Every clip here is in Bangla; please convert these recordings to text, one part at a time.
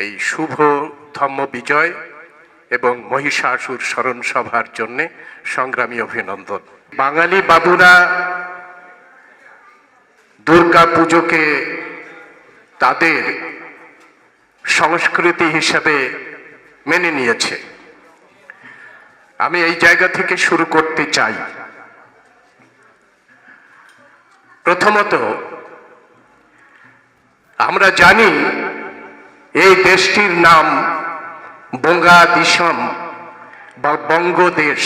এই শুভ ধম্ম বিজয় এবং মহিষাসুর স্মরণ সভার জন্য সংগ্রামী অভিনন্দন। বাঙালি বাবুরা, দুর্গা পুজোকে তাদের সংস্কৃতি হিসাবে মেনে নিয়েছে। আমি এই জায়গা থেকে শুরু করতে চাই। প্রথমত, আমরা জানি এই দেশটির নাম বঙ্গা দিসম বা বঙ্গদেশ।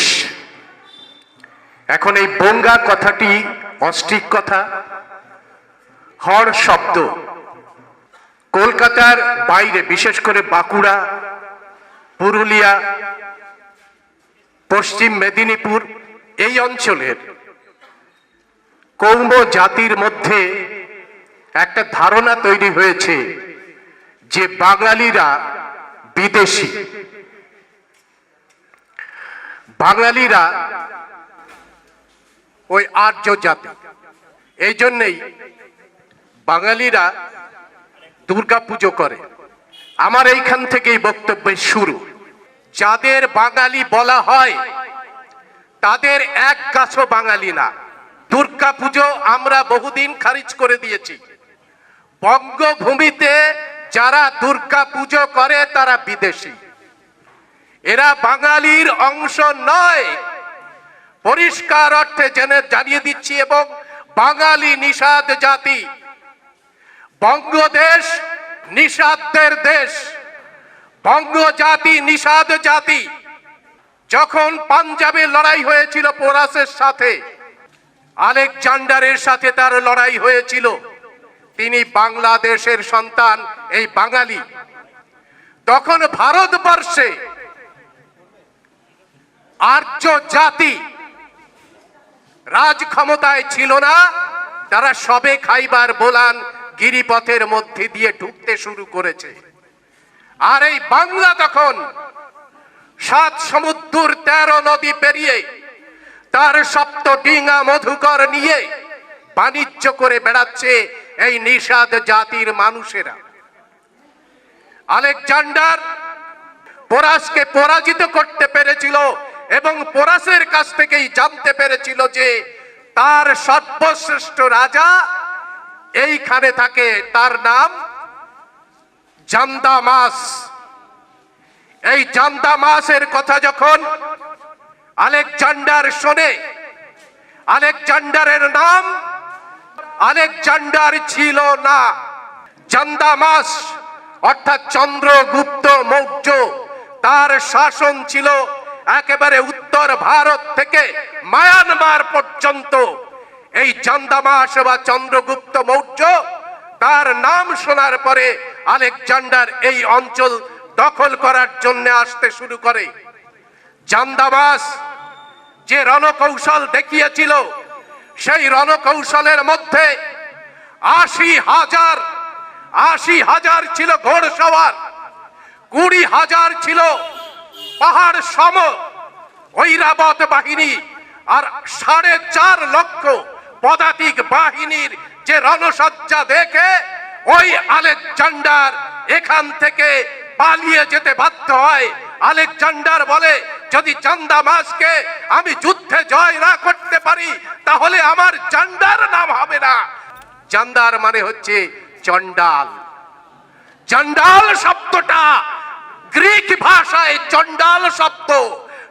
এখন এই বঙ্গা কথাটি অস্ট্রিক কথা, হর শব্দ। কলকাতার বাইরে, বিশেষ করে বাঁকুড়া, পুরুলিয়া, পশ্চিম মেদিনীপুর, এই অঞ্চলের কৌম জাতির মধ্যে একটা ধারণা তৈরি হয়েছে। যে বাঙালিরা বিদেশি, বাঙালিরা ওই আর্য জাতি। এই জন্যেই বাঙালিরা দুর্গা পুজো করে। আমার এইখান থেকেই বক্তব্যের শুরু। যাদের বাঙালি বলা হয়, তাদের এক গাছও বাঙালি না। দুর্গা পুজো আমরা বহুদিন খারিজ করে দিয়েছি। বঙ্গভূমিতে যারা দুর্গা পুজো করে, তারা বিদেশি। এরা বাঙালির অংশ নয়। পরিষ্কার অর্থে জেনে জানিয়ে দিচ্ছি, এবং বাঙালি নিষাদ জাতি। বঙ্গদেশ নিষাদদের দেশ। বঙ্গ জাতি নিষাদ জাতি। যখন পাঞ্জাবে লড়াই হয়েছিল পোরাসের সাথে, আলেকজান্ডারের সাথে তার লড়াই হয়েছিল। তিনি বাংলাদেশের সন্তান, এই বাঙালি। তখন ভারতবর্ষে আর্য জাতি রাজ ক্ষমতায় ছিল না, তারা সবে খাইবার বোলান গিরিপথের মধ্যে দিয়ে ঢুকতে শুরু করেছে। আর এই বাংলা তখন সাত সমুদ্র তেরো নদী পেরিয়ে তার সপ্ত ডিঙা মধুকর নিয়ে বাণিজ্য করে বেড়াচ্ছে এই নিষাদ জাতির মানুষেরা। আলেকজান্ডার পোরাসকে পরাজিত করতে পেরেছিল এবং পোরাসের কাছ থেকেই জানতে পেরেছিল যে তার সর্বশ্রেষ্ঠ রাজা এইখানে থাকে, তার নাম জান্দামাস। এই জান্দামাসের কথা যখন আলেকজান্ডার শোনে, আলেকজান্ডারের নাম আলেকজান্ডার ছিল না। জান্দামাস, অর্থাৎ চন্দ্রগুপ্ত মৌর্য, তার শাসন ছিল একেবারে উত্তর ভারত থেকে মায়ানমার পর্যন্ত। এই জান্দামাস বা চন্দ্রগুপ্ত মৌর্য, তার নাম শোনার পরে আলেকজান্ডার এই অঞ্চল দখল করার জন্য আসতে শুরু করে। জান্দামাস যে রণকৌশল দেখিয়েছিল সেই রণকৌশলের মধ্যে আশি হাজার আশি হাজার ছিল ঘোড়সওয়ার কুড়ি হাজার ছিল পাহাড় সম ঐরাবত বাহিনী আর সাড়ে চার লক্ষ পদাতিক বাহিনীর যে রণসজ্জা দেখে ওই আলেকজান্ডার এখান থেকে পালিয়ে যেতে বাধ্য হয়। আলেকজান্ডার বলে যদি চান্দা মাসকে আমি যুদ্ধে জয় না করতে পারি, তাহলে আমার জান্ডার নাম হবে না। চান্দার মানে হচ্ছে চন্ডাল চন্ডাল শব্দটা গ্রিক ভাষায় চন্ডাল শব্দ।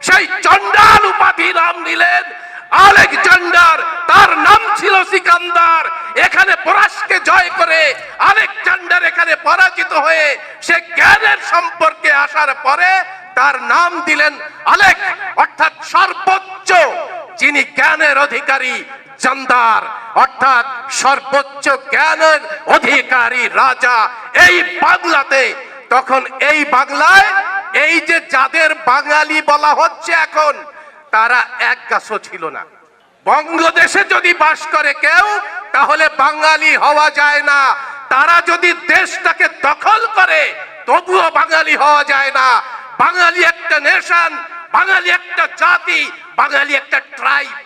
সেই চন্ডাল উপাধি নাম নিলেন আলেকজান্ডার। তার নাম ছিল সিকান্দার। এখানে পরাশকে জয় করে আলেকজান্ডার এখানে পরাজিত হয়ে সে জ্ঞানের সম্পর্কে আসার পরে তার নাম দিলেন আলেক, অর্থাৎ সর্বোচ্চ, যিনি জ্ঞানের অধিকারী জান্দার, অর্থাৎ সর্বোচ্চ জ্ঞানের অধিকারী রাজা। এই বাংলাতে, তখন এই বাংলায়, এই যে যাদের বাঙালি বলা হচ্ছে এখন, তারা এক গাছও ছিল না। বঙ্গদেশে যদি বাস করে কেউ, তাহলে বাঙালি হওয়া যায় না। তারা যদি দেশটাকে দখল করে, তবুও বাঙালি হওয়া যায় না। বাঙালি একটা নেশন, বাঙালি একটা জাতি, বাঙালি একটা ট্রাইব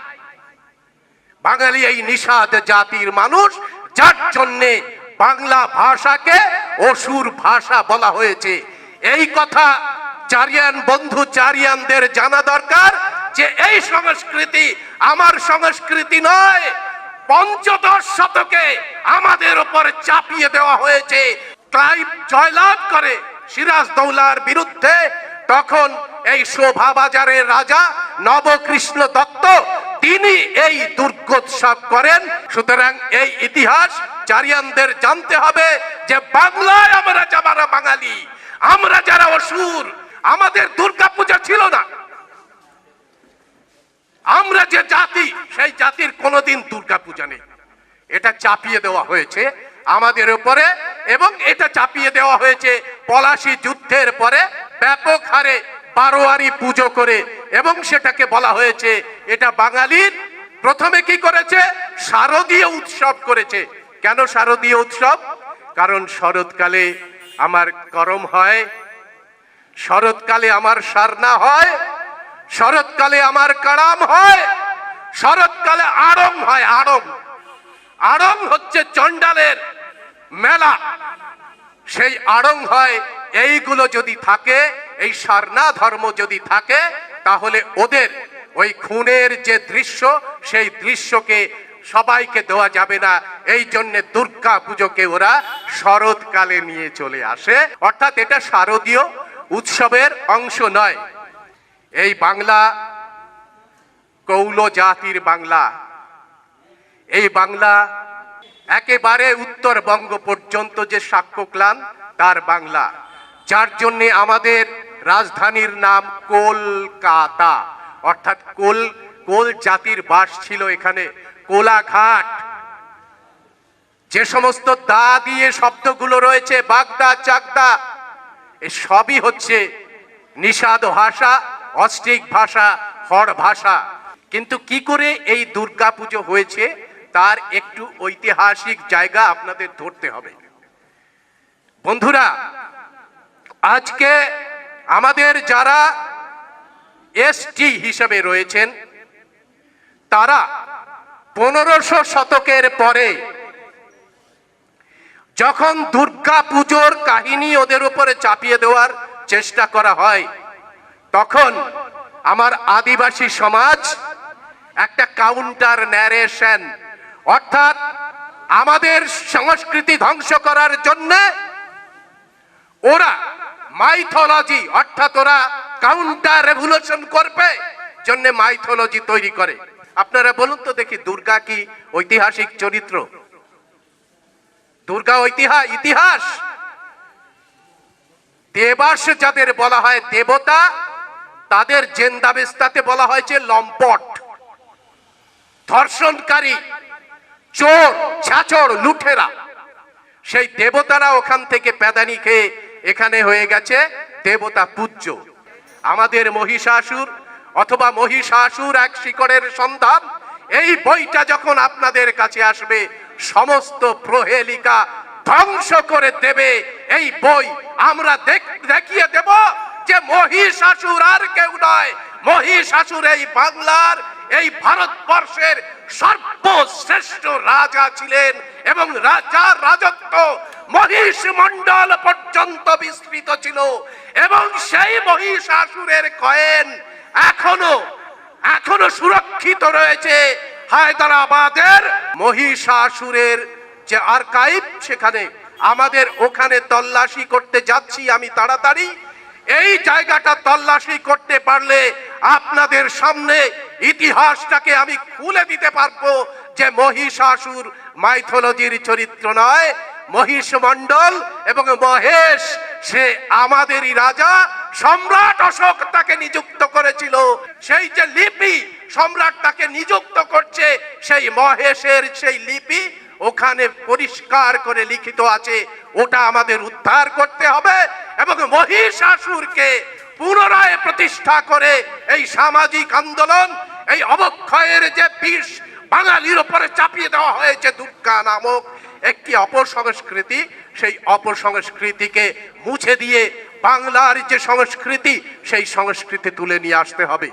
বাঙালি এই নিষাদ জাতির মানুষ, যার জন্যে বাংলা ভাষাকে অসুর ভাষা বলা হয়েছে। এই কথা চারিয়ান বন্ধু চারিয়ানদের জানা দরকার যে এই সংস্কৃতি আমার সংস্কৃতি নয়, পঞ্চদশ শতকে আমাদের উপর চাপিয়ে দেওয়া হয়েছে। ক্লাইভ জয়লাভ করে। সিরাজ দৌলার বিরুদ্ধে তখন এই শোভাবাজারের রাজা নবকৃষ্ণ দত্ত, তিনি এই দুর্গোৎসব করেন। সুতরাং এই ইতিহাস চারিয়ানদের জানতে হবে যে বাংলায় আমরা যারা বাঙালি, আমরা যারা অসুর, আমাদের দুর্গাপূজা ছিল না। আমরা যে জাতি, সেই জাতির কোনোদিন দুর্গাপূজা নেই। এটা চাপিয়ে দেওয়া হয়েছে আমাদের উপরে। এবং এটা চাপিয়ে দেওয়া হয়েছে পলাশি যুদ্ধের পরে ব্যাপক হারে বারোয়ারি পুজো করে এবং সেটাকে বলা হয়েছে এটা বাঙালির প্রথমে কি করেছে? শারদীয় উৎসব করেছে। কেন শারদীয় উৎসব? কারণ শরৎকালে আমার করম হয়, শরৎকালে আমার সারনা হয়, শরৎকালে আমার কারাম হয়, শরৎকালে আড়ং হয়, আড়ং। আড়ং হচ্ছে চণ্ডালের মেলা। সেই আড়ং হয় এইগুলো যদি থাকে, এই সারনা ধর্ম যদি থাকে, তাহলে ওদের ওই খুনের যে দৃশ্য, সেই দৃশ্যকে সবাইকে দেওয়া যাবে না। এই জন্য দুর্গা পুজোকে ওরা শরৎকালে নিয়ে চলে আসে। অর্থাৎ এটা শারদীয় উৎসবের অংশ নয়। এই বাংলা কৌল জাতির বাংলা। এই বাংলা একেবারে উত্তরবঙ্গ পর্যন্ত যে সাক্ষ্য ক্লান, তার বাংলা। যার জন্য আমাদের রাজধানীর নাম কলকাতা। অর্থাৎ কোল কোল জাতির বাস ছিল এখানে, কোলাঘাট। যে সমস্ত দা দিয়ে শব্দগুলো রয়েছে, বাগদা চাকদা এ সবই হচ্ছে নিষাদ ভাষা, অস্ট্রিক ভাষা, হর ভাষা। কিন্তু কি করে এই দুর্গাপুজো হয়েছে? তার একটু ঐতিহাসিক জায়গা আপনাদের ধরতে হবে। বন্ধুরা, আজকে আমাদের যারা এসটি হিসেবে রয়েছেন, তারা পনেরোশো শতকের পরে যখন দুর্গা পুজোর কাহিনী ওদের উপরে চাপিয়ে দেওয়ার চেষ্টা করা হয়, তখন আমার আদিবাসী সমাজ একটা কাউন্টার ন্যারেশন অর্থাৎ আমাদের সংস্কৃতি ধ্বংস করার জন্য ওরা মাইথোলজি, অর্থাৎ ওরা কাউন্টার রেভলিউশন করবে, জন্য মাইথোলজি তৈরি করে। আপনারা বলুন তো দেখি, দুর্গা কি ঐতিহাসিক চরিত্র? দুর্গা ঐতিহাস ইতিহাস? দেবাস যাদের বলা হয় দেবতা, তাদের জেন্দাবেস্তাতে বলা হয়েছে লম্পট। ধর্ষণকারী চোর ছাচড় লুঠেরা। সেই দেবতারা ওখান থেকে প্যাদানি খেয়ে এখানে হয়ে গেছে দেবতা পূজ্য। আমাদের মহিষাসুর অথবা মহিষাসুর এক শিকড়ের সন্ধান, এই বইটা যখন আপনাদের কাছে আসবে, সমস্ত প্রহেলিকা ধ্বংস করে দেবে। এই বই আমরা দেখ- দেখিয়ে দেব যে মহিষাসুর আর কেউ নয়। মহিষাসুর এই বাংলার এই ভারতবর্ষের সর্বশ্রেষ্ঠ রাজা ছিলেন এবং রাজার রাজত্ব মহিষ মন্ডল পর্যন্ত বিস্তৃত ছিল এবং সেই মহিষাসুরের কয়েন এখনও এখনও সুরক্ষিত রয়েছে হায়দ্রাবাদের মহিষাসুরের যে আর্কাইভ সেখানে। আমাদের ওখানে তল্লাশি করতে যাচ্ছি আমি তাড়াতাড়ি। এই জায়গাটা তল্লাশি করতে পারলে আপনাদের সামনে ইতিহাসটাকে আমি খুলে দিতে পারব যে মহিষাসুর মাইথোলজির চরিত্র নয়। মহিষ মণ্ডল এবং মহেশ, সে আমাদেরই রাজা। সম্রাট অশোক তাকে নিযুক্ত করেছিল। সেই যে লিপি সম্রাট তাকে নিযুক্ত করছে, সেই মহেশের সেই লিপি ওখানে পরিষ্কার করে লিখিত আছে, ওটা আমাদের উদ্ধার করতে হবে এবং মহিষাসুরকে পুনরায় প্রতিষ্ঠা করে এই সামাজিক আন্দোলন, এই অবক্ষয়ের যে বিষ বাঙালির ওপরে চাপিয়ে দেওয়া হয়েছে দুর্গা নামক একটি অপসংস্কৃতি, সেই অপসংস্কৃতিকে মুছে দিয়ে বাংলার যে সংস্কৃতি, সেই সংস্কৃতি তুলে নিয়ে আসতে হবে।